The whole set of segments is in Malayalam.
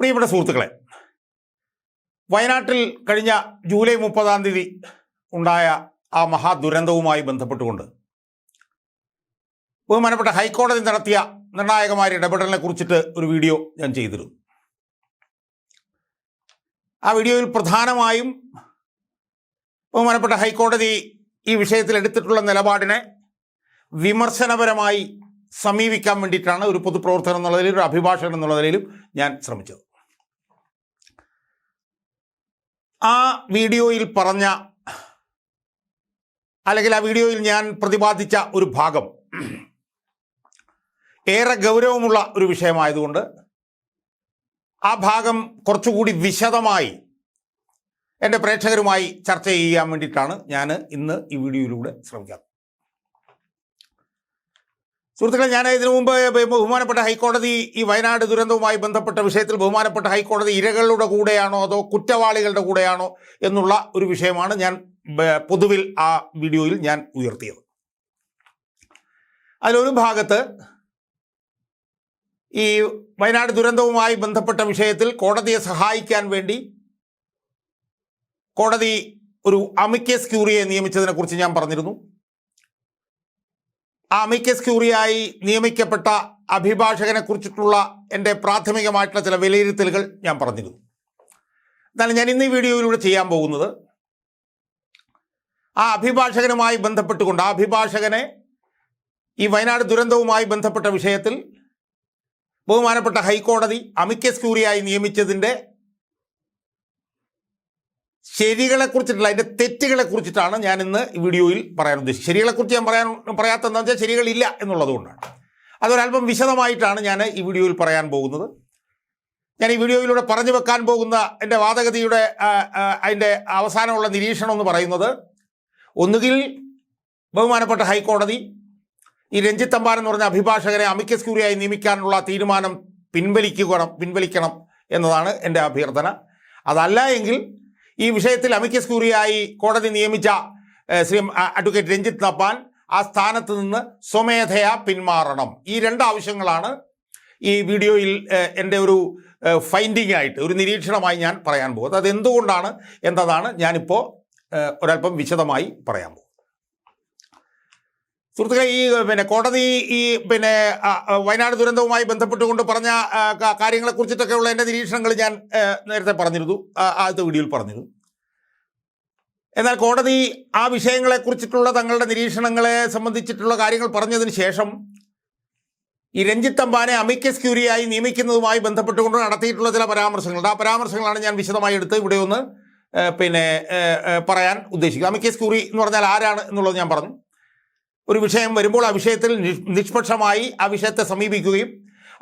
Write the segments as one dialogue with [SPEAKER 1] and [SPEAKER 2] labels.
[SPEAKER 1] പ്രിയപ്പെട്ട സുഹൃത്തുക്കളെ വയനാട്ടിൽ കഴിഞ്ഞ ജൂലൈ മുപ്പതാം തീയതി ഉണ്ടായ ആ മഹാദുരന്തവുമായി ബന്ധപ്പെട്ടുകൊണ്ട് ബഹുമാനപ്പെട്ട ഹൈക്കോടതി നടത്തിയ നിർണായകമായ ഇടപെടലിനെ കുറിച്ചിട്ട് ഒരു വീഡിയോ ഞാൻ ചെയ്തിരുന്നു. ആ വീഡിയോയിൽ പ്രധാനമായും ബഹുമാനപ്പെട്ട ഹൈക്കോടതി ഈ വിഷയത്തിൽ എടുത്തിട്ടുള്ള നിലപാടിനെ വിമർശനപരമായി സമീപിക്കാൻ വേണ്ടിയിട്ടാണ് ഒരു പൊതുപ്രവർത്തനം എന്നുള്ള നിലയിലും ഒരു അഭിഭാഷകൻ എന്നുള്ള നിലയിലും ഞാൻ ശ്രമിച്ചത്. ആ വീഡിയോയിൽ പറഞ്ഞ അല്ലെങ്കിൽ ആ വീഡിയോയിൽ ഞാൻ പ്രതിപാദിച്ച ഒരു ഭാഗം ഏറെ ഗൗരവമുള്ള ഒരു വിഷയമായതുകൊണ്ട് ആ ഭാഗം കുറച്ചുകൂടി വിശദമായി എന്റെ പ്രേക്ഷകരുമായി ചർച്ച ചെയ്യാൻ വേണ്ടിയിട്ടാണ് ഞാൻ ഇന്ന് ഈ വീഡിയോയിലൂടെ ശ്രമിക്കുന്നത് സുഹൃത്തുക്കളെ ഞാൻ ഇതിനു മുമ്പ് ബഹുമാനപ്പെട്ട ഹൈക്കോടതി ഈ വയനാട് ദുരന്തവുമായി ബന്ധപ്പെട്ട വിഷയത്തിൽ ബഹുമാനപ്പെട്ട ഹൈക്കോടതി ഇരകളുടെ കൂടെയാണോ അതോ കുറ്റവാളികളുടെ കൂടെയാണോ എന്നുള്ള ഒരു വിഷയമാണ് ഞാൻ പൊതുവിൽ ആ വീഡിയോയിൽ ഞാൻ ഉയർത്തിയത്. അതിലൊരു ഭാഗത്ത് ഈ വയനാട് ദുരന്തവുമായി ബന്ധപ്പെട്ട വിഷയത്തിൽ കോടതിയെ സഹായിക്കാൻ വേണ്ടി കോടതി ഒരു അമിക്കസ് ക്യൂറിയെ നിയമിച്ചതിനെക്കുറിച്ച് ഞാൻ പറഞ്ഞിരുന്നു. അമിക്കസ് ക്യൂറിയായി നിയമിക്കപ്പെട്ട അഭിഭാഷകനെ കുറിച്ചിട്ടുള്ള എന്റെ പ്രാഥമികമായിട്ടുള്ള ചില വിലയിരുത്തലുകൾ ഞാൻ പറഞ്ഞിരുന്നു. എന്നാൽ ഞാൻ ഇന്ന് ഈ വീഡിയോയിലൂടെ ചെയ്യാൻ പോകുന്നത് ആ അഭിഭാഷകനുമായി ബന്ധപ്പെട്ടുകൊണ്ട് ആ അഭിഭാഷകനെ ഈ വയനാട് ദുരന്തവുമായി ബന്ധപ്പെട്ട വിഷയത്തിൽ ബഹുമാനപ്പെട്ട ഹൈക്കോടതി അമിക്കസ് ക്യൂറിയായി നിയമിച്ചതിന്റെ ശരികളെ കുറിച്ചിട്ടുള്ള അതിന്റെ തെറ്റുകളെ കുറിച്ചിട്ടാണ് ഞാൻ ഇന്ന് ഈ വീഡിയോയിൽ പറയാൻ ഉദ്ദേശിച്ചത്. ശരികളെക്കുറിച്ച് ഞാൻ പറയാൻ പറയാത്തതെന്ന് വെച്ചാൽ ശരികളില്ല എന്നുള്ളത് കൊണ്ടാണ് അതൊരല്പം വിശദമായിട്ടാണ് ഞാൻ ഈ വീഡിയോയിൽ പറയാൻ പോകുന്നത്. ഞാൻ ഈ വീഡിയോയിലൂടെ പറഞ്ഞു വെക്കാൻ പോകുന്ന എന്റെ വാദഗതിയുടെ അതിന്റെ അവസാനമുള്ള നിരീക്ഷണം എന്ന് പറയുന്നത് ഒന്നുകിൽ ബഹുമാനപ്പെട്ട ഹൈക്കോടതി ഈ രഞ്ജിത്ത് അമ്പാൻ എന്ന് പറഞ്ഞ അഭിഭാഷകനെ അമിക്കസ് ക്യൂറിയായി നിയമിക്കാനുള്ള തീരുമാനം പിൻവലിക്കണം പിൻവലിക്കണം എന്നതാണ് എന്റെ അഭ്യർത്ഥന. അതല്ല എങ്കിൽ ഈ വിഷയത്തിൽ അമിക്കസ് കുറിയായി കോടതി നിയമിച്ച ശ്രീ അഡ്വക്കേറ്റ് രഞ്ജിത്ത് തപ്പാൻ ആ സ്ഥാനത്ത് നിന്ന് സ്വമേധയാ പിന്മാറണം. ഈ രണ്ട് ആവശ്യങ്ങളാണ് ഈ വീഡിയോയിൽ എന്റെ ഒരു ഫൈൻഡിങ് ആയിട്ട് ഒരു നിരീക്ഷണമായി ഞാൻ പറയാൻ പോകുന്നത്. അത് എന്തുകൊണ്ടാണ് എന്നതാണ് ഞാനിപ്പോൾ ഒരല്പം വിശദമായി പറയാൻ പോകുന്നത്. സുഹൃത്തുക്കളെ ഈ പിന്നെ കോടതി ഈ പിന്നെ വയനാട് ദുരന്തവുമായി ബന്ധപ്പെട്ടുകൊണ്ട് പറഞ്ഞ കാര്യങ്ങളെക്കുറിച്ചിട്ടൊക്കെയുള്ള എന്റെ നിരീക്ഷണങ്ങൾ ഞാൻ നേരത്തെ പറഞ്ഞിരുന്നു. ആദ്യത്തെ വീഡിയോയിൽ പറഞ്ഞിരുന്നു. എന്നാൽ കോടതി ആ വിഷയങ്ങളെ കുറിച്ചിട്ടുള്ള തങ്ങളുടെ നിരീക്ഷണങ്ങളെ സംബന്ധിച്ചിട്ടുള്ള കാര്യങ്ങൾ പറഞ്ഞതിന് ശേഷം ഈ രഞ്ജിത്ത് അമ്പാനെ അമിക്കസ് ക്യൂരിയായി നിയമിക്കുന്നതുമായി ബന്ധപ്പെട്ടുകൊണ്ട് നടത്തിയിട്ടുള്ള ചില പരാമർശങ്ങളുണ്ട് ആ പരാമർശങ്ങളാണ് ഞാൻ വിശദമായി എടുത്ത് ഇവിടെ ഒന്ന് പിന്നെ പറയാൻ ഉദ്ദേശിക്കുന്നത്. അമിക്കസ് ക്യൂറി എന്ന് പറഞ്ഞാൽ ആരാണ് എന്നുള്ളത് ഞാൻ പറഞ്ഞു. ഒരു വിഷയം വരുമ്പോൾ ആ വിഷയത്തിൽ നിഷ്പക്ഷമായി ആ വിഷയത്തെ സമീപിക്കുകയും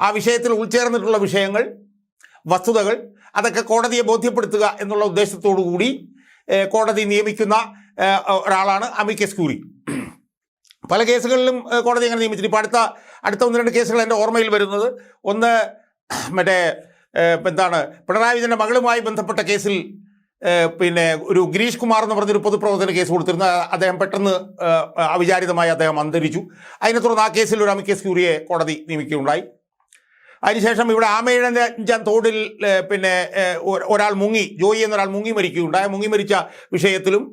[SPEAKER 1] ആ വിഷയത്തിൽ ഉൾച്ചേർന്നിട്ടുള്ള വിഷയങ്ങൾ വസ്തുതകൾ അതൊക്കെ കോടതിയെ ബോധ്യപ്പെടുത്തുക എന്നുള്ള ഉദ്ദേശത്തോടു കൂടി കോടതി നിയമിക്കുന്ന ഒരാളാണ് അമിക്കസ് ക്യൂറി. പല കേസുകളിലും കോടതി അങ്ങനെ നിയമിച്ചിട്ട് ഇപ്പോൾ അടുത്ത അടുത്ത ഒന്ന് രണ്ട് കേസുകൾ എന്റെ ഓർമ്മയിൽ വരുന്നത്. ഒന്ന് മറ്റേ എന്താണ് പിണറായി വിജയന്റെ മകളുമായി ബന്ധപ്പെട്ട കേസിൽ പിന്നെ ഒരു ഗിരീഷ് കുമാർ എന്ന് പറഞ്ഞൊരു പൊതുപ്രവർത്തന കേസ് കൊടുത്തിരുന്ന. അദ്ദേഹം പെട്ടെന്ന് അവിചാരിതമായി അദ്ദേഹം അന്തരിച്ചു. അതിനെ തുടർന്ന് ആ കേസിൽ ഒരു അമിക്കേസ് ക്യൂറിയെ കോടതി നിയമിക്കുകയുണ്ടായി. അതിനുശേഷം ഇവിടെ ആമയിഴഞ്ചാൻ തോടിൽ പിന്നെ ഒരാൾ മുങ്ങി ജോയി എന്നൊരാൾ മുങ്ങി മരിക്കുകയുണ്ടായി. മുങ്ങി മരിച്ച വിഷയത്തിലും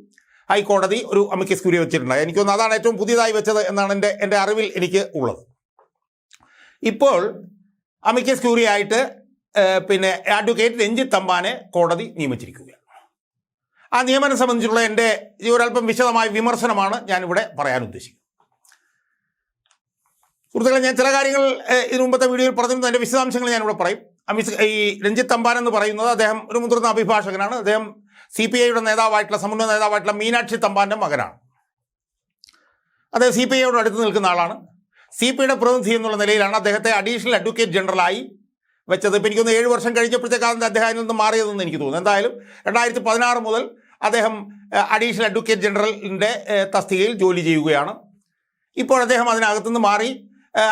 [SPEAKER 1] ഹൈക്കോടതി ഒരു അമിക്കസ് ക്യൂറിയെ വെച്ചിട്ടുണ്ടായി. എനിക്ക് തോന്നുന്നു അതാണ് ഏറ്റവും പുതിയതായി വെച്ചത് എന്നാണ് എന്റെ എന്റെ അറിവിൽ എനിക്ക് ഉള്ളത്. ഇപ്പോൾ അമിക്കസ് ക്യൂറിയായിട്ട് പിന്നെ അഡ്വക്കേറ്റ് രഞ്ജിത്ത് തമ്പാനെ കോടതി നിയമിച്ചിരിക്കുകയാണ്. ആ നിയമനം സംബന്ധിച്ചുള്ള എന്റെ ഒരല്പം വിശദമായ വിമർശനമാണ് ഞാനിവിടെ പറയാൻ ഉദ്ദേശിക്കുന്നത്. സുഹൃത്തുക്കളെ ഞാൻ ചില കാര്യങ്ങൾ ഇതിനു മുമ്പത്തെ വീഡിയോയിൽ പറഞ്ഞിരുന്നു. അതിന്റെ വിശദാംശങ്ങൾ ഞാനിവിടെ പറയും. ഈ രഞ്ജിത്ത് തമ്പാൻ എന്ന് പറയുന്നത് അദ്ദേഹം ഒരു മുതിർന്ന അഭിഭാഷകനാണ്. അദ്ദേഹം സി പി ഐയുടെ നേതാവായിട്ടുള്ള സമുന്നത നേതാവായിട്ടുള്ള മീനാക്ഷി തമ്പാന്റെ മകനാണ്. അദ്ദേഹം സി പി ഐയോട് അടുത്ത് നിൽക്കുന്ന ആളാണ്. സി പി ഐയുടെ പ്രതിനിധി എന്നുള്ള നിലയിലാണ് അദ്ദേഹത്തെ അഡീഷണൽ അഡ്വക്കേറ്റ് ജനറലായി വെച്ചത്. ഇപ്പോൾ എനിക്കൊന്ന് ഏഴ് വർഷം കഴിഞ്ഞപ്പോഴത്തേക്കാണ് അദ്ദേഹം അതിൽ നിന്ന് മാറിയതെന്ന് എനിക്ക് തോന്നുന്നു. എന്തായാലും രണ്ടായിരത്തി പതിനാറ് മുതൽ അദ്ദേഹം അഡീഷണൽ അഡ്വക്കേറ്റ് ജനറലിന്റെ തസ്തികയിൽ ജോലി ചെയ്യുകയാണ്. ഇപ്പോൾ അദ്ദേഹം അതിനകത്തുനിന്ന് മാറി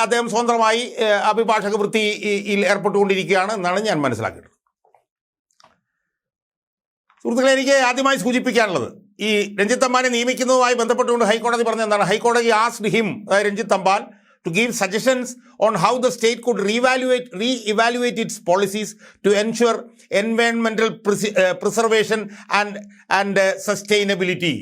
[SPEAKER 1] അദ്ദേഹം സ്വന്തമായി ഏഹ്, അഭിഭാഷക വൃത്തിയിൽ ഏർപ്പെട്ടുകൊണ്ടിരിക്കുകയാണ് എന്നാണ് ഞാൻ മനസ്സിലാക്കിയിട്ടുള്ളത് സുഹൃത്തുക്കളെ എനിക്ക് ആദ്യമായി സൂചിപ്പിക്കാനുള്ളത് ഈ രഞ്ജിത്ത് തമ്പാനെ നിയമിക്കുന്നതുമായി ബന്ധപ്പെട്ടുകൊണ്ട് ഹൈക്കോടതി പറഞ്ഞ എന്താണ്? ഹൈക്കോടതി ആസ്ഡ് ഹിം രഞ്ജിത്ത് അമ്പാൻ to give suggestions on how the state could reevaluate, re-evaluate its policies to ensure environmental pres- uh, preservation and, and uh, sustainability.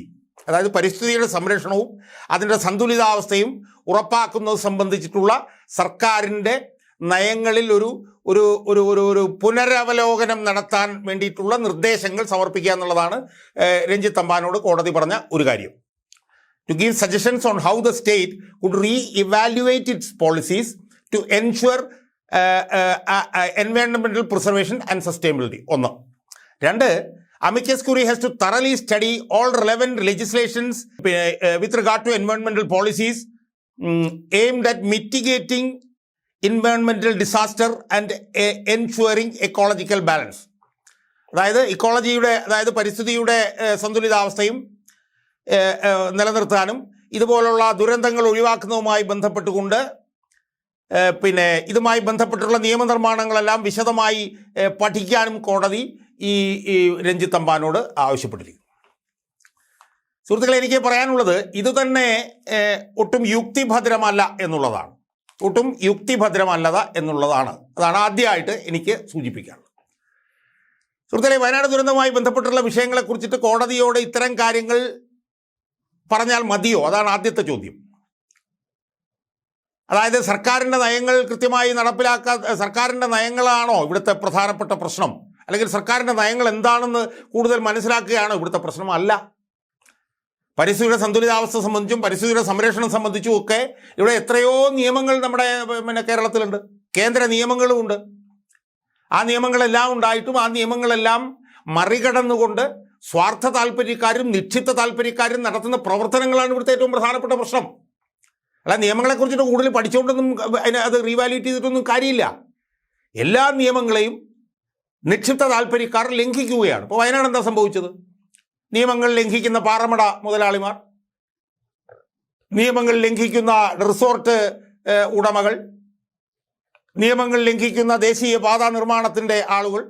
[SPEAKER 1] അതായത് പരിസ്ഥിതിയുടെ സംരക്ഷണവും അതിന്റെ സന്തുലിതാവസ്ഥയും ഉറപ്പാക്കുന്നത് സംബന്ധിച്ചിട്ടുള്ള സർക്കാരിന്റെ നയങ്ങളിൽ ഒരു ഒരു ഒരു ഒരു ഒരു പുനരവലോകനം നടത്താൻ വേണ്ടിയിട്ടുള്ള നിർദ്ദേശങ്ങൾ സമർപ്പിക്കുക എന്നുള്ളതാണ് രഞ്ജിത്ത് അമ്പാനോട് കോടതി പറഞ്ഞ ഒരു കാര്യം to give suggestions on how the state could re-evaluate its policies to ensure uh, uh, uh, uh, preservation and sustainability. ഒന്ന്. രണ്ട് amicus curiae has to thoroughly study all relevant legislations with regard to എൻവയോൺമെന്റൽ policies aimed at mitigating എൻവയോൺമെന്റൽ disaster and ensuring ecological balance അതായത് ഇക്കോളജിയുടെ അതായത് പരിസ്ഥിതിയുടെ സന്തുലിതാവസ്ഥയും ഏഹ്, ഏഹ്, നിലനിർത്താനും ഇതുപോലുള്ള ദുരന്തങ്ങൾ ഒഴിവാക്കുന്നതുമായി ബന്ധപ്പെട്ടുകൊണ്ട് പിന്നെ ഇതുമായി ബന്ധപ്പെട്ടുള്ള നിയമനിർമ്മാണങ്ങളെല്ലാം വിശദമായി പഠിക്കാനും കോടതി ഈ ഈ രഞ്ജിത്ത് അമ്പാനോട് ആവശ്യപ്പെട്ടിരിക്കുന്നു. സുഹൃത്തുക്കളെ എനിക്ക് പറയാനുള്ളത് ഇതുതന്നെ ഒട്ടും യുക്തിഭദ്രമല്ല എന്നുള്ളതാണ്. ഒട്ടും യുക്തിഭദ്രമല്ലത എന്നുള്ളതാണ്. അതാണ് ആദ്യമായിട്ട് എനിക്ക് സൂചിപ്പിക്കാനുള്ളത്. സുഹൃത്തുക്കളെ വയനാട് ദുരന്തവുമായി ബന്ധപ്പെട്ടുള്ള വിഷയങ്ങളെക്കുറിച്ചിട്ട് കോടതിയോട് ഇത്തരം കാര്യങ്ങൾ പറഞ്ഞാൽ മതിയോ? അതാണ് ആദ്യത്തെ ചോദ്യം. അതായത് സർക്കാരിന്റെ നയങ്ങൾ കൃത്യമായി നടപ്പിലാക്കാ സർക്കാരിന്റെ നയങ്ങളാണോ ഇവിടുത്തെ പ്രധാനപ്പെട്ട പ്രശ്നം? അല്ലെങ്കിൽ സർക്കാരിന്റെ നയങ്ങൾ എന്താണെന്ന് കൂടുതൽ മനസ്സിലാക്കുകയാണോ ഇവിടുത്തെ പ്രശ്നം? അല്ല. പരിസ്ഥിതിയുടെ സന്തുലിതാവസ്ഥ സംബന്ധിച്ചും പരിസ്ഥിതിയുടെ സംരക്ഷണം സംബന്ധിച്ചും ഒക്കെ ഇവിടെ എത്രയോ നിയമങ്ങൾ നമ്മുടെ പിന്നെ കേരളത്തിലുണ്ട്. കേന്ദ്ര നിയമങ്ങളും ഉണ്ട്. ആ നിയമങ്ങളെല്ലാം ഉണ്ടായിട്ടും ആ നിയമങ്ങളെല്ലാം മറികടന്നുകൊണ്ട് സ്വാർത്ഥ താല്പര്യക്കാരും നിക്ഷിപ്ത താല്പര്യക്കാരും നടത്തുന്ന പ്രവർത്തനങ്ങളാണ് ഇവിടുത്തെ ഏറ്റവും പ്രധാനപ്പെട്ട പ്രശ്നം. അല്ല നിയമങ്ങളെക്കുറിച്ചിട്ട് കൂടുതൽ പഠിച്ചുകൊണ്ടൊന്നും അതിനെ അത് റീവാലുവേറ്റ് ചെയ്തിട്ടൊന്നും കാര്യമില്ല. എല്ലാ നിയമങ്ങളെയും നിക്ഷിപ്ത താല്പര്യക്കാർ ലംഘിക്കുകയാണ്. ഇപ്പോൾ വയനാട് എന്താ സംഭവിച്ചത്? നിയമങ്ങൾ ലംഘിക്കുന്ന പാറമട മുതലാളിമാർ നിയമങ്ങൾ ലംഘിക്കുന്ന റിസോർട്ട് ഉടമകൾ നിയമങ്ങൾ ലംഘിക്കുന്ന ദേശീയ പാതാ നിർമ്മാണത്തിന്റെ ആളുകൾ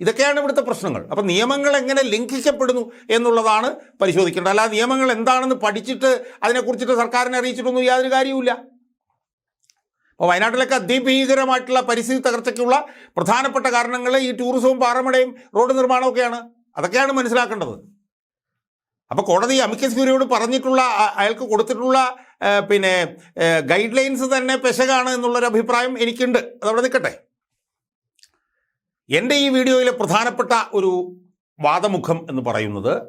[SPEAKER 1] ഇതൊക്കെയാണ് ഇവിടുത്തെ പ്രശ്നങ്ങൾ. അപ്പം നിയമങ്ങൾ എങ്ങനെ ലംഘിക്കപ്പെടുന്നു എന്നുള്ളതാണ് പരിശോധിക്കേണ്ടത്. അല്ലാതെ നിയമങ്ങൾ എന്താണെന്ന് പഠിച്ചിട്ട് അതിനെക്കുറിച്ചിട്ട് സർക്കാരിനെ അറിയിച്ചിട്ടൊന്നും യാതൊരു കാര്യവുമില്ല. അപ്പോൾ വയനാട്ടിലൊക്കെ അതിഭീകരമായിട്ടുള്ള പരിസ്ഥിതി തകർച്ചയ്ക്കുള്ള പ്രധാനപ്പെട്ട കാരണങ്ങൾ ഈ ടൂറിസവും പാറമടയും റോഡ് നിർമ്മാണമൊക്കെയാണ് അതൊക്കെയാണ് മനസ്സിലാക്കേണ്ടത്. അപ്പോൾ കോടതി അമിക്കസ് ക്യൂരിയോട് പറഞ്ഞിട്ടുള്ള അയാൾക്ക് കൊടുത്തിട്ടുള്ള പിന്നെ ഗൈഡ് ലൈൻസ് തന്നെ പെശകാണ് എന്നുള്ളൊരു അഭിപ്രായം എനിക്കുണ്ട്. അതവിടെ നിൽക്കട്ടെ. എന്റെ ഈ വീഡിയോയിലെ പ്രധാനപ്പെട്ട ഒരു വാദമുഖം എന്ന് പറയുന്നത്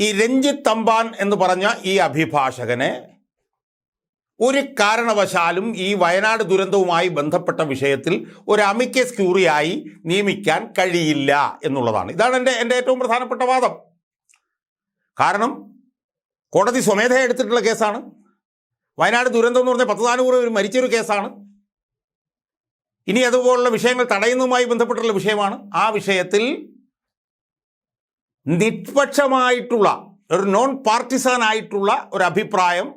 [SPEAKER 1] ഈ രഞ്ജിത്ത് തമ്പാൻ എന്ന് പറഞ്ഞ ഈ അഭിഭാഷകനെ ഒരു കാരണവശാലും ഈ വയനാട് ദുരന്തവുമായി ബന്ധപ്പെട്ട വിഷയത്തിൽ ഒരു അമിക്കസ് ക്യൂറിയായി നിയമിക്കാൻ കഴിയില്ല എന്നുള്ളതാണ്. ഇതാണ് എന്റെ എന്റെ ഏറ്റവും പ്രധാനപ്പെട്ട വാദം. കാരണം കോടതി സ്വമേധയ എടുത്തിട്ടുള്ള കേസാണ്. വയനാട് ദുരന്തം എന്ന് പറഞ്ഞാൽ പത്ത് നാനൂറ് പേര് മരിച്ചൊരു കേസാണ്. ഇനി അതുപോലുള്ള വിഷയങ്ങൾ തടയുന്നതുമായി ബന്ധപ്പെട്ടുള്ള വിഷയമാണ്. ആ വിഷയത്തിൽ നിഷ്പക്ഷമായിട്ടുള്ള ഒരു നോൺ പാർട്ടിസാൻ ആയിട്ടുള്ള ഒരു അഭിപ്രായം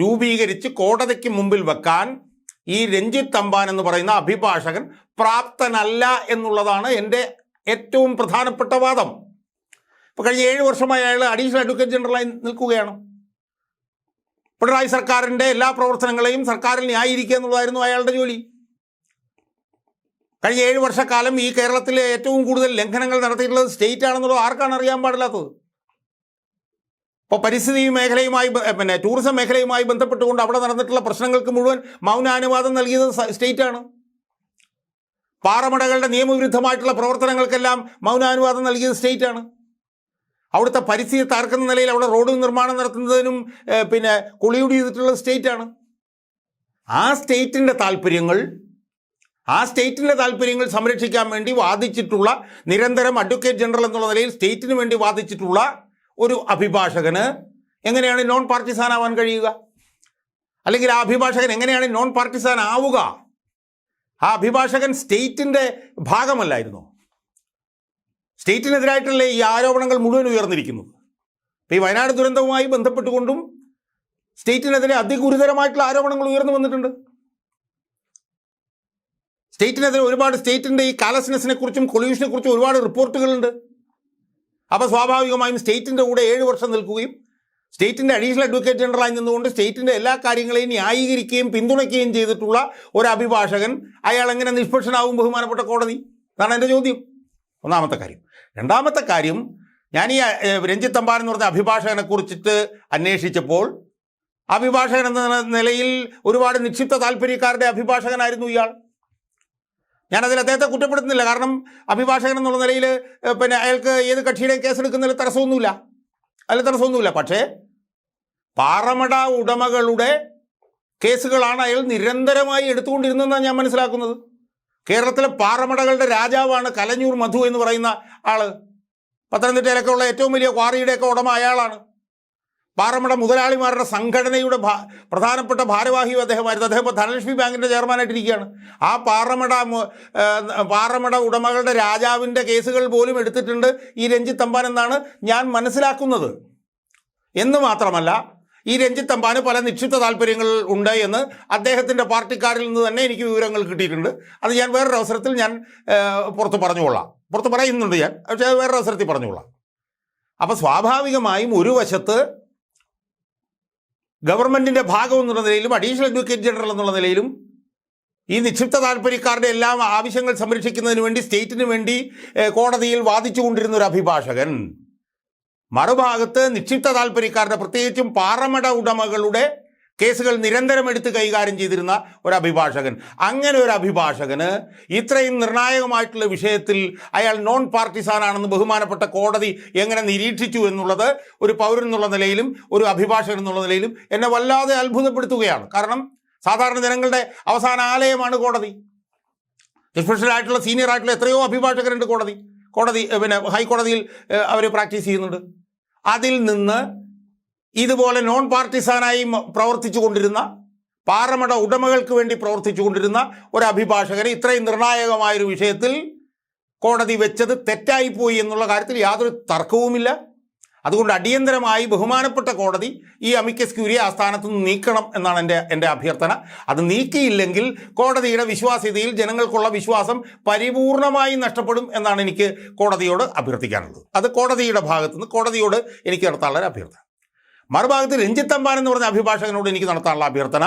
[SPEAKER 1] രൂപീകരിച്ച് കോടതിക്ക് മുമ്പിൽ വെക്കാൻ ഈ രഞ്ജിത്ത് തമ്പാൻ എന്ന് പറയുന്ന അഭിഭാഷകൻ പ്രാപ്തനല്ല എന്നുള്ളതാണ് എന്റെ ഏറ്റവും പ്രധാനപ്പെട്ട വാദം. ഇപ്പോൾ കഴിഞ്ഞ ഏഴ് വർഷമായി അയാൾ അഡീഷണൽ അഡ്വക്കേറ്റ് ജനറലായി നിൽക്കുകയാണ്. പിണറായി സർക്കാരിന്റെ എല്ലാ പ്രവർത്തനങ്ങളെയും സർക്കാരിൽ ന്യായീകരിക്കുക എന്നുള്ളതായിരുന്നു അയാളുടെ ജോലി. കഴിഞ്ഞ ഏഴ് വർഷക്കാലം ഈ കേരളത്തിലെ ഏറ്റവും കൂടുതൽ ലംഘനങ്ങൾ നടത്തിയിട്ടുള്ളത് സ്റ്റേറ്റ് ആണെന്നുള്ളത് ആർക്കാണ് അറിയാൻ പാടില്ലാത്തത്? ഇപ്പോൾ പരിസ്ഥിതി മേഖലയുമായി പിന്നെ ടൂറിസം മേഖലയുമായി ബന്ധപ്പെട്ടുകൊണ്ട് അവിടെ നടന്നിട്ടുള്ള പ്രശ്നങ്ങൾക്ക് മുഴുവൻ മൗനാനുവാദം നൽകിയത് സ്റ്റേറ്റ് സ്റ്റേറ്റാണ്. പാറമടകളുടെ നിയമവിരുദ്ധമായിട്ടുള്ള പ്രവർത്തനങ്ങൾക്കെല്ലാം മൗനാനുവാദം നൽകിയത് സ്റ്റേറ്റാണ്. അവിടുത്തെ പരിസ്ഥിതി തകർക്കുന്ന നിലയിൽ അവിടെ റോഡ് നിർമ്മാണം നടത്തുന്നതിനും പിന്നെ കൊളിയൂടി ചെയ്തിട്ടുള്ളത് സ്റ്റേറ്റാണ്. ആ സ്റ്റേറ്റിന്റെ താല്പര്യങ്ങൾ ആ സ്റ്റേറ്റിന്റെ താല്പര്യങ്ങൾ സംരക്ഷിക്കാൻ വേണ്ടി വാദിച്ചിട്ടുള്ള നിരന്തരം അഡ്വക്കേറ്റ് ജനറൽ എന്നുള്ള നിലയിൽ സ്റ്റേറ്റിന് വേണ്ടി വാദിച്ചിട്ടുള്ള ഒരു അഭിഭാഷകന് എങ്ങനെയാണ് നോൺ പാർട്ടിസാൻ ആവാൻ കഴിയുക? അല്ലെങ്കിൽ ആ അഭിഭാഷകൻ എങ്ങനെയാണ് നോൺ പാർട്ടിസാൻ ആവുക? ആ അഭിഭാഷകൻ സ്റ്റേറ്റിന്റെ ഭാഗമല്ലായിരുന്നു? സ്റ്റേറ്റിനെതിരായിട്ടുള്ള ഈ ആരോപണങ്ങൾ മുഴുവൻ ഉയർന്നിരിക്കുന്നത്. ഇപ്പോൾ ഈ വയനാട് ദുരന്തവുമായി ബന്ധപ്പെട്ടുകൊണ്ടും സ്റ്റേറ്റിനെതിരെ അതിഗുരുതരമായിട്ടുള്ള ആരോപണങ്ങൾ ഉയർന്നു വന്നിട്ടുണ്ട്. സ്റ്റേറ്റിനെതിരെ ഒരുപാട് സ്റ്റേറ്റിന്റെ ഈ കാലസ്നെസ്സിനെ കുറിച്ചും കൊല്യൂഷനെ കുറിച്ചും ഒരുപാട് റിപ്പോർട്ടുകളുണ്ട്. അപ്പോൾ സ്വാഭാവികമായും സ്റ്റേറ്റിന്റെ കൂടെ ഏഴ് വർഷം നിൽക്കുകയും സ്റ്റേറ്റിന്റെ അഡീഷണൽ അഡ്വക്കേറ്റ് ജനറലായി നിന്നുകൊണ്ട് സ്റ്റേറ്റിന്റെ എല്ലാ കാര്യങ്ങളെയും ന്യായീകരിക്കുകയും പിന്തുണയ്ക്കുകയും ചെയ്തിട്ടുള്ള ഒരു അഭിഭാഷകൻ അയാൾ എങ്ങനെ നിഷ്പക്ഷനാവും ബഹുമാനപ്പെട്ട കോടതി? എന്നാണ് എന്റെ ചോദ്യം. ഒന്നാമത്തെ കാര്യം. രണ്ടാമത്തെ കാര്യം ഞാൻ ഈ രഞ്ജിത്ത് എന്ന് പറഞ്ഞ അഭിഭാഷകനെ കുറിച്ചിട്ട് അന്വേഷിച്ചപ്പോൾ അഭിഭാഷകൻ എന്ന നിലയിൽ ഒരുപാട് നിക്ഷിപ്ത താല്പര്യക്കാരുടെ അഭിഭാഷകനായിരുന്നു ഇയാൾ. ഞാനതിൽ അദ്ദേഹത്തെ കുറ്റപ്പെടുത്തുന്നില്ല. കാരണം അഭിഭാഷകൻ എന്നുള്ള നിലയിൽ പിന്നെ അയാൾക്ക് ഏത് കക്ഷിയുടെയും കേസെടുക്കുന്നതിൽ തടസ്സമൊന്നുമില്ല. അതിൽ തടസ്സമൊന്നുമില്ല. പക്ഷേ പാറമട ഉടമകളുടെ കേസുകളാണ് അയാൾ നിരന്തരമായി എടുത്തുകൊണ്ടിരുന്നതെന്നാണ് ഞാൻ മനസ്സിലാക്കുന്നത്. കേരളത്തിലെ പാറമടകളുടെ രാജാവാണ് കലഞ്ഞൂർ മധു എന്ന് പറയുന്ന ആൾ. പത്തനംതിട്ടയിലൊക്കെ ഉള്ള ഏറ്റവും വലിയ ക്വാറിയുടെയൊക്കെ ഉടമ അയാളാണ്. പാറമട മുതലാളിമാരുടെ സംഘടനയുടെ പ്രധാനപ്പെട്ട ഭാരവാഹിയും അദ്ദേഹമായിരുന്നു. അദ്ദേഹം ഇപ്പോൾ ധനലക്ഷ്മി ബാങ്കിന്റെ ചെയർമാനായിട്ടിരിക്കുകയാണ്. ആ പാറമട പാറമട ഉടമകളുടെ രാജാവിന്റെ കേസുകൾ പോലും എടുത്തിട്ടുണ്ട് ഈ രഞ്ജിത്ത് തമ്പാൻ എന്നാണ് ഞാൻ മനസ്സിലാക്കുന്നത്. എന്ന് മാത്രമല്ല ഈ രഞ്ജിത്ത് തമ്പാന് പല നിക്ഷിപ്ത താല്പര്യങ്ങൾ ഉണ്ട് എന്ന് അദ്ദേഹത്തിന്റെ പാർട്ടിക്കാരിൽ നിന്ന് തന്നെ എനിക്ക് വിവരങ്ങൾ കിട്ടിയിട്ടുണ്ട്. അത് ഞാൻ വേറൊരു അവസരത്തിൽ ഞാൻ പുറത്ത് പറഞ്ഞുകൊള്ളാം. പുറത്ത് പറയുന്നുണ്ട് ഞാൻ പക്ഷേ അത് വേറൊരു അവസരത്തിൽ പറഞ്ഞുകൊള്ളാം. അപ്പോൾ സ്വാഭാവികമായും ഒരു വശത്ത് ഗവൺമെന്റിന്റെ ഭാഗം എന്നുള്ള നിലയിലും അഡീഷണൽ അഡ്വക്കേറ്റ് ജനറൽ എന്നുള്ള നിലയിലും ഈ നിക്ഷിപ്ത താല്പര്യക്കാരുടെ എല്ലാം ആവശ്യങ്ങൾ സംരക്ഷിക്കുന്നതിന് വേണ്ടി സ്റ്റേറ്റിന് വേണ്ടി കോടതിയിൽ വാദിച്ചുകൊണ്ടിരുന്ന ഒരു അഭിഭാഷകൻ. മറുഭാഗത്ത് നിക്ഷിപ്ത താല്പര്യക്കാരുടെ പ്രത്യേകിച്ചും പാറമട ഉടമകളുടെ കേസുകൾ നിരന്തരം എടുത്ത് കൈകാര്യം ചെയ്തിരുന്ന ഒരു അഭിഭാഷകൻ. അങ്ങനെ ഒരു അഭിഭാഷകന് ഇത്രയും നിർണായകമായിട്ടുള്ള വിഷയത്തിൽ അയാൾ നോൺ പാർട്ടിസാനാണെന്ന് ബഹുമാനപ്പെട്ട കോടതി എങ്ങനെ നിരീക്ഷിച്ചു എന്നുള്ളത് ഒരു പൗരൻ എന്നുള്ള നിലയിലും ഒരു അഭിഭാഷകൻ എന്നുള്ള നിലയിലും എന്നെ വല്ലാതെ അത്ഭുതപ്പെടുത്തുകയാണ്. കാരണം സാധാരണ ജനങ്ങളുടെ അവസാന ആലയമാണ് കോടതി. ആയിട്ടുള്ള സീനിയർ ആയിട്ടുള്ള എത്രയോ അഭിഭാഷകരുണ്ട് കോടതി. കോടതി പിന്നെ ഹൈക്കോടതിയിൽ അവർ പ്രാക്ടീസ് ചെയ്യുന്നുണ്ട്. അതിൽ നിന്ന് ഇതുപോലെ നോൺ പാർട്ടിസാനായി പ്രവർത്തിച്ചു കൊണ്ടിരുന്ന പാറമട ഉടമകൾക്ക് വേണ്ടി പ്രവർത്തിച്ചു കൊണ്ടിരുന്ന ഒരു അഭിഭാഷകനെ ഇത്രയും നിർണായകമായൊരു വിഷയത്തിൽ കോടതി വെച്ചത് തെറ്റായിപ്പോയി എന്നുള്ള കാര്യത്തിൽ യാതൊരു തർക്കവുമില്ല. അതുകൊണ്ട് അടിയന്തരമായി ബഹുമാനപ്പെട്ട കോടതി ഈ അമിക്കസ് ക്യൂരിയെ ആ സ്ഥാനത്ത് നിന്ന് നീക്കണം എന്നാണ് എന്റെ എന്റെ അഭ്യർത്ഥന. അത് നീക്കിയില്ലെങ്കിൽ കോടതിയുടെ വിശ്വാസ്യതയിൽ ജനങ്ങൾക്കുള്ള വിശ്വാസം പരിപൂർണമായി നഷ്ടപ്പെടും എന്നാണ് എനിക്ക് കോടതിയോട് അഭ്യർത്ഥിക്കാനുള്ളത്. അത് കോടതിയുടെ ഭാഗത്തുനിന്ന് കോടതിയോട് എനിക്ക് നടത്താനുള്ള അഭ്യർത്ഥന. മറുഭാഗത്ത് രഞ്ജിത്ത് അമ്പാൻ എന്ന് പറഞ്ഞ അഭിഭാഷകനോട് എനിക്ക് നടത്താനുള്ള അഭ്യർത്ഥന.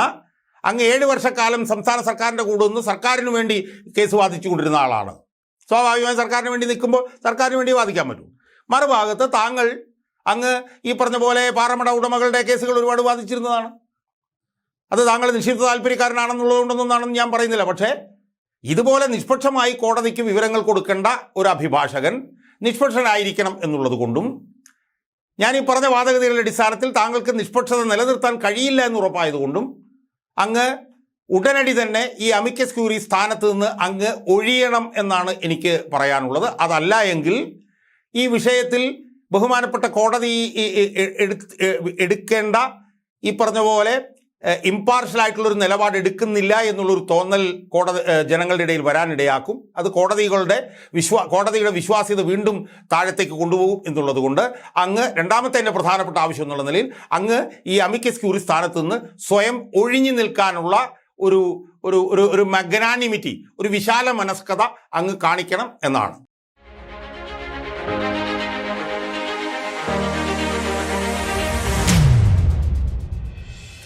[SPEAKER 1] അങ്ങ് ഏഴ് വർഷക്കാലം സംസ്ഥാന സർക്കാരിന്റെ കൂടെ നിന്ന് സർക്കാരിന് വേണ്ടി കേസ് വാദിച്ചുകൊണ്ടിരുന്ന ആളാണ്. സ്വാഭാവികമായും സർക്കാരിന് വേണ്ടി നിൽക്കുമ്പോൾ സർക്കാരിന് വേണ്ടി വാദിക്കാൻ പറ്റും. മറുഭാഗത്ത് താങ്കൾ അങ്ങ് ഈ പറഞ്ഞ പോലെ പാറമട ഉടമകളുടെ കേസുകൾ ഒരുപാട് വാദിച്ചിരുന്നതാണ്. അത് താങ്കൾ നിശ്ചിത താല്പര്യക്കാരനാണെന്നുള്ളതുകൊണ്ടൊന്നാണെന്ന് ഞാൻ പറയുന്നില്ല. പക്ഷേ ഇതുപോലെ നിഷ്പക്ഷമായി കോടതിക്ക് വിവരങ്ങൾ കൊടുക്കേണ്ട ഒരു അഭിഭാഷകൻ നിഷ്പക്ഷനായിരിക്കണം എന്നുള്ളത് കൊണ്ടും ഞാൻ ഈ പറഞ്ഞ വാദഗതികളുടെ അടിസ്ഥാനത്തിൽ താങ്കൾക്ക് നിഷ്പക്ഷത നിലനിർത്താൻ കഴിയില്ല എന്ന് ഉറപ്പായതുകൊണ്ടും അങ്ങ് ഉടനടി തന്നെ ഈ അമിക്കസ് ക്യൂറി സ്ഥാനത്ത് നിന്ന് അങ്ങ് ഒഴിയണം എന്നാണ് എനിക്ക് പറയാനുള്ളത്. അതല്ല എങ്കിൽ ഈ വിഷയത്തിൽ ബഹുമാനപ്പെട്ട കോടതി എടുക്കേണ്ട ഈ പറഞ്ഞ പോലെ ഇമ്പാർഷ്യൽ ആയിട്ടുള്ളൊരു നിലപാട് എടുക്കുന്നില്ല എന്നുള്ളൊരു തോന്നൽ കോടതി ജനങ്ങളുടെ ഇടയിൽ വരാനിടയാക്കും. അത് കോടതികളുടെ വിശ്വാ കോടതിയുടെ വിശ്വാസ്യത വീണ്ടും താഴത്തേക്ക് കൊണ്ടുപോകും എന്നുള്ളത് കൊണ്ട് അങ്ങ് രണ്ടാമത്തെ തന്നെ പ്രധാനപ്പെട്ട ആവശ്യം എന്നുള്ള നിലയിൽ അങ്ങ് ഈ അമിക്കസ് ക്യൂറി സ്ഥാനത്ത് നിന്ന് സ്വയം ഒഴിഞ്ഞു നിൽക്കാനുള്ള ഒരു ഒരു ഒരു ഒരു മഗ്നാനിമിറ്റി ഒരു വിശാല മനസ്കത അങ്ങ് കാണിക്കണം എന്നാണ്.